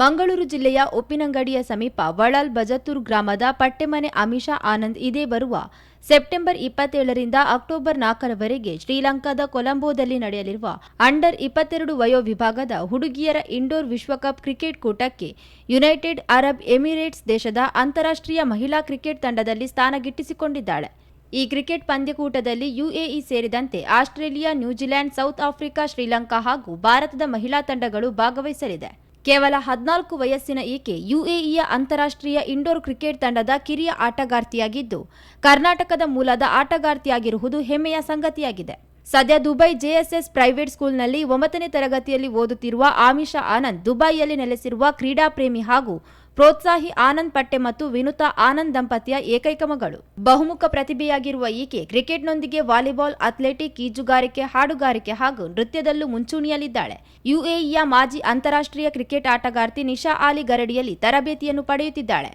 ಮಂಗಳೂರು ಜಿಲ್ಲೆಯ ಉಪ್ಪಿನಂಗಡಿಯ ಸಮೀಪ ವಳಾಲ್ ಬಜತೂರ್ ಗ್ರಾಮದ ಪಟ್ಟೆಮನೆ ಅಮಿಷಾ ಆನಂದ್ ಇದೇ ಬರುವ ಸೆಪ್ಟೆಂಬರ್ ಇಪ್ಪತ್ತೇಳರಿಂದ ಅಕ್ಟೋಬರ್ ನಾಲ್ಕರವರೆಗೆ ಶ್ರೀಲಂಕಾದ ಕೊಲಂಬೋದಲ್ಲಿ ನಡೆಯಲಿರುವ ಅಂಡರ್ ಇಪ್ಪತ್ತೆರಡು ವಯೋ ವಿಭಾಗದ ಹುಡುಗಿಯರ ಇಂಡೋರ್ ವಿಶ್ವಕಪ್ ಕ್ರಿಕೆಟ್ ಕೂಟಕ್ಕೆ ಯುನೈಟೆಡ್ ಅರಬ್ ಎಮಿರೇಟ್ಸ್ ದೇಶದ ಅಂತಾರಾಷ್ಟ್ರೀಯ ಮಹಿಳಾ ಕ್ರಿಕೆಟ್ ತಂಡದಲ್ಲಿ ಸ್ಥಾನ ಗಿಟ್ಟಿಸಿಕೊಂಡಿದ್ದಾಳೆ. ಈ ಕ್ರಿಕೆಟ್ ಪಂದ್ಯಕೂಟದಲ್ಲಿ ಯುಎಇ ಸೇರಿದಂತೆ Australia New Zealand South Africa, Sri Lanka ಹಾಗೂ ಭಾರತದ ಮಹಿಳಾ ತಂಡಗಳು ಭಾಗವಹಿಸಲಿದೆ. ಕೇವಲ ಹದಿನಾಲ್ಕು ವಯಸ್ಸಿನ ಈಕೆ ಯುಎಇಯ ಅಂತಾರಾಷ್ಟ್ರೀಯ ಇಂಡೋರ್ ಕ್ರಿಕೆಟ್ ತಂಡದ ಕಿರಿಯ ಆಟಗಾರ್ತಿಯಾಗಿದ್ದು, ಕರ್ನಾಟಕದ ಮೂಲದ ಆಟಗಾರ್ತಿಯಾಗಿರುವುದು ಹೆಮ್ಮೆಯ ಸಂಗತಿಯಾಗಿದೆ. ಸದ್ಯ ದುಬೈ ಜೆಎಸ್ಎಸ್ ಪ್ರೈವೇಟ್ ಸ್ಕೂಲ್ನಲ್ಲಿ ಒಂಬತ್ತನೇ ತರಗತಿಯಲ್ಲಿ ಓದುತ್ತಿರುವ ಆಮಿಷಾ ಆನಂದ್ ದುಬೈಯಲ್ಲಿ ನೆಲೆಸಿರುವ ಕ್ರೀಡಾಪ್ರೇಮಿ ಹಾಗೂ ಪ್ರೋತ್ಸಾಹಿ ಆನಂದ್ ಪಟ್ಟೆ ಮತ್ತು ವಿನುತಾ ಆನಂದ್ ದಂಪತಿಯ ಏಕೈಕ ಮಗಳು. ಬಹುಮುಖ ಪ್ರತಿಭೆಯಾಗಿರುವ ಈಕೆ ಕ್ರಿಕೆಟ್ನೊಂದಿಗೆ ವಾಲಿಬಾಲ್, ಅಥ್ಲೆಟಿಕ್, ಈಜುಗಾರಿಕೆ, ಹಾಡುಗಾರಿಕೆ ಹಾಗೂ ನೃತ್ಯದಲ್ಲೂ ಮುಂಚೂಣಿಯಲ್ಲಿದ್ದಾಳೆ. ಯುಎಇಯ ಮಾಜಿ ಅಂತಾರಾಷ್ಟ್ರೀಯ ಕ್ರಿಕೆಟ್ ಆಟಗಾರ್ತಿ ನಿಶಾ ಆಲಿ ಗರಡಿಯಲ್ಲಿ ತರಬೇತಿಯನ್ನು ಪಡೆಯುತ್ತಿದ್ದಾಳೆ.